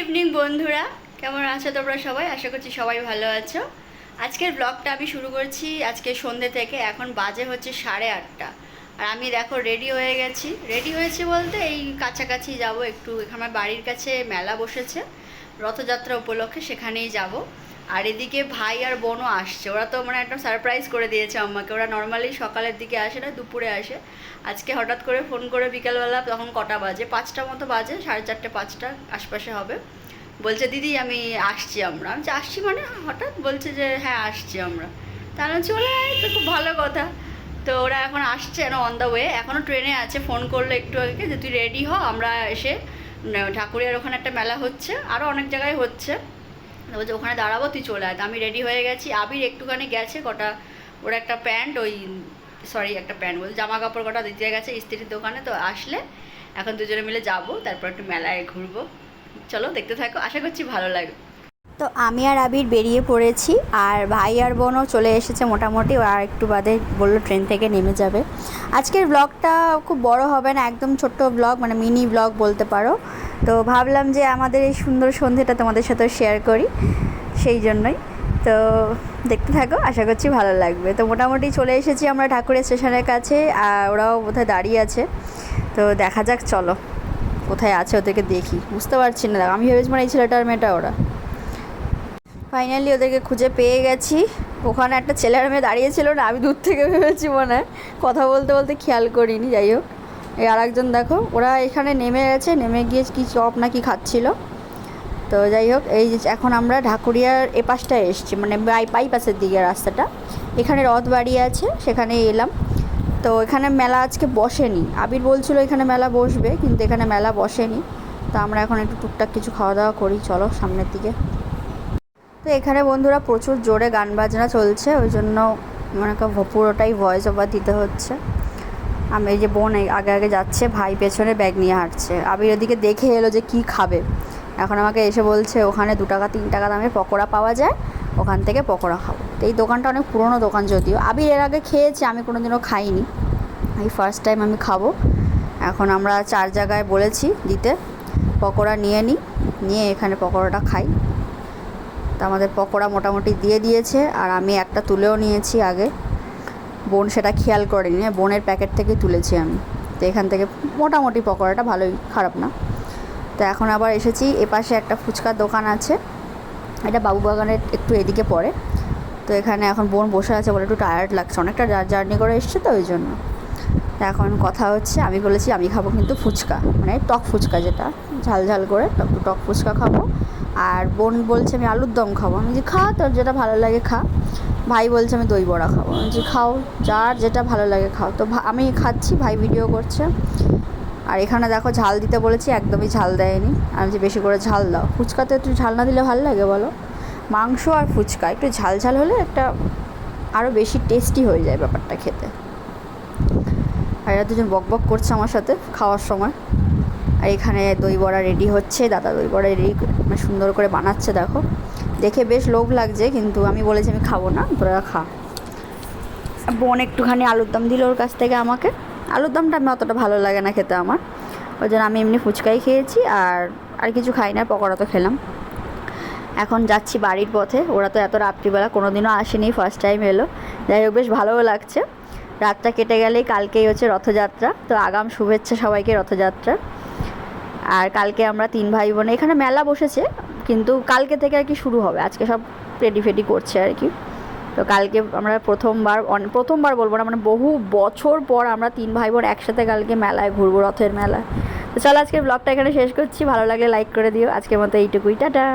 Evening বন্ধুরা। কেমন আছো তোমরা সবাই? আশা করছি সবাই ভালো আছো। আজকের ব্লগটা আমি শুরু করছি আজকে সন্ধ্যে থেকে। এখন বাজে হচ্ছে সাড়ে আটটা। আর আমি দেখো রেডি হয়ে গেছি। রেডি হয়েছে বলতে এই কাছাকাছি যাব একটু। আমার বাড়ির কাছে মেলা বসেছে। রথযাত্রা উপলক্ষে সেখানেই যাব। আর এদিকে ভাই আর বোনও আসছে। ওরা তো মানে একটা সারপ্রাইজ করে দিয়েছে আমাকে। ওরা নর্মালি সকালের দিকে আসে না, দুপুরে আসে। আজকে হঠাৎ করে ফোন করে বিকেলবেলা তখন কটা বাজে? পাঁচটা মতো বাজে, সাড়ে চারটে, পাঁচটা আশপাশে হবে। বলছে, দিদি, আমি আসছি আমরা। আমি আসছি মানে? হঠাৎ বলছে যে হ্যাঁ আসছি আমরা। তাহলে চলে আয় তো খুব ভালো কথা। তো ওরা এখন আসছে অন দ্য ওয়ে এখনও ট্রেনে আছে। ফোন করল একটু আগে যে, তুই রেডি হ, আমরা এসে ঠাকুরের ওখানে একটা মেলা হচ্ছে। আরও অনেক জায়গায় হচ্ছে। বলছে, ওখানে দাঁড়াবো, তুই চলে আয়। আমি রেডি হয়ে গেছি। আবির একটুখানি গেছে, কটা, ওর একটা প্যান্ট, ওই সরি একটা প্যান্ট বলছে জামা কাপড় কটা দিতে গেছে ইস্ত্রির দোকানে, তো আসলে এখন দুজনে মিলে যাব, তারপর একটু মেলায় ঘুরবো। চলো, দেখতে থাকো, আশা করছি ভালো লাগবে। তো আমি আর আবির বেরিয়ে পড়েছি, আর ভাই আর বোনও চলে এসেছে মোটামুটি আর একটু বাদে বলল ট্রেন থেকে নেমে যাবে। আজকের ব্লগটা খুব বড় হবে না, একদম ছোট্ট ব্লগ মানে মিনি ব্লগ বলতে পারো। তো ভাবলাম যে আমাদের এই সুন্দর সন্ধেটা তোমাদের সাথে শেয়ার করি, সেই জন্যই। তো দেখতে থাকো, আশা করছি ভালো লাগবে। তো মোটামুটি চলে এসেছি আমরা ঠাকুরের স্টেশনের কাছে, আর ওরাও বোধহয় দাঁড়িয়ে আছে। তো দেখা যাক, চলো। কোথায় আছে ওদেরকে দেখি। বুঝতে পারছি না, আমি ভেবেছি মানে এই ছেলেটার মেয়েটা ওরা। ফাইনালি ওদেরকে খুঁজে পেয়ে গেছি। ওখানে একটা ছেলে আর মেয়ে দাঁড়িয়েছিল না, আমি দূর থেকে ভেবেছি মনে হয়। কথা বলতে বলতে খেয়াল করিনি, যাই হোক। এই আর একজন দেখো, ওরা এখানে নেমে গেছে, নেমে গিয়ে কি চপ নাকি খাচ্ছিল। তো যাই হোক, এই এখন আমরা ঢাকুরিয়ার এ পাশটায় এসেছি মানে বাই বাইপাসের দিকে রাস্তাটা। এখানে রথ বাড়ি আছে সেখানে এলাম। তো এখানে মেলা আজকে বসেনি। আবির বলছিল এখানে মেলা বসবে, কিন্তু এখানে মেলা বসেনি। তো আমরা এখন একটু টুকটাক কিছু খাওয়া দাওয়া করি, চলো সামনের দিকে। তো এখানে বন্ধুরা প্রচুর জোরে গান বাজনা চলছে, ওই জন্য মানে পুরোটাই ভয়েস ওভার দিতে হচ্ছে। আমি এই যে বোন আগে আগে যাচ্ছে, ভাই পেছনে ব্যাগ নিয়ে হাঁটছে। আবির ওদিকে দেখে এলো যে কি খাবে। এখন আমাকে এসে বলছে, ওখানে দু টাকা, তিন টাকা দামের পকোড়া পাওয়া যায়, ওখান থেকে পকোড়া খাব। তো এই দোকানটা অনেক পুরনো দোকান যদিও। আবির এর আগে খেয়েছে, আমি কোনো দিনও খাইনি। এই ফার্স্ট টাইম আমি খাব। এখন আমরা চার জায়গায় বলেছি দিতে। পকোড়া নিয়ে নিই নিয়ে এখানে পকোড়াটা খাই। তো আমাদের পকোড়া মোটামুটি দিয়ে দিয়েছে, আর আমি একটা তুলেও নিয়েছি আগে। বোন সেটা খেয়াল করেনি বোনের প্যাকেট থেকেই তুলেছি আমি। তো এখান থেকে মোটামুটি পকোড়াটা ভালোই খারাপ না। তো এখন আবার এসেছি, এপাশে একটা ফুচকার দোকান আছে। এটা বাবুবাগানের একটু এদিকে পড়ে। তো এখানে এখন বোন বসে আছে বলে একটু টায়ার্ড লাগছে, অনেকটা জার্নি করে এসছে তো ওই জন্য। এখন কথা হচ্ছে, আমি বলেছি আমি খাব কিন্তু ফুচকা মানে টক ফুচকা যেটা, ঝাল ঝাল করে টক টক ফুচকা খাব। আর বোন বলছে আমি আলুর দম খাব। আমি যে খা তোর যেটা ভালো লাগে খা। ভাই বলছে, আমি দই বড়া খাব। যে খাও, যার যেটা ভালো লাগে খাও। তো আমি খাচ্ছি, ভাই ভিডিও করছে। আর এখানে দেখো ঝাল দিতে বলেছি, একদমই ঝাল দেয়নি। আমি যে বেশি করে ঝাল দাও। ফুচকাতে একটু ঝাল না দিলে ভালো লাগে বলো? মাংস আর ফুচকা, একটু ঝাল ঝাল হলে একটা আরও বেশি টেস্টি হয়ে যায় ব্যাপারটা খেতে। আর এরা দুজন বক বক করছে আমার সাথে খাওয়ার সময়। আর এখানে দই বড়া রেডি হচ্ছে, দাদা দই বড়া রেডি মানে সুন্দর করে বানাচ্ছে, দেখো। দেখে বেশ লোভ লাগছে, কিন্তু আমি বলেছি আমি খাব না, তোরা খা। বোন একটুখানি আলুর দম দিল ওর কাছ থেকে আমাকে। আলুর দমটা আমি অতটা ভালো লাগে না খেতে আমার। ওই জন্য আমি এমনি ফুচকাই খেয়েছি আর আর কিছু খাই না, পকোড়া তো খেলাম। এখন যাচ্ছি বাড়ির পথে, ওরা তো এত রাত্রিবেলা কোনো দিনও আসেনি ফার্স্ট টাইম এলো। যাই হোক, বেশ ভালোও লাগছে। রাতটা কেটে গেলেই কালকেই হচ্ছে রথযাত্রা, তো আগাম শুভেচ্ছা সবাইকে রথযাত্রা আর কালকে আমরা তিন ভাই বোনে, এখানে মেলা বসেছে কিন্তু কালকে থেকে আর কি শুরু হবে। আজকে সব রেডি ফেডি করছে আর কি। তো কালকে আমরা প্রথমবার প্রথমবার বলব না মানে বহু বছর পর আমরা তিন ভাই বোন একসাথে কালকে মেলায় ঘুরবো, রথের মেলা তো চলো আজকের ব্লগটা এখানে শেষ করছি। ভালো লাগলে লাইক করে দিও। আজকের মতো এইটুকুই। টাটা!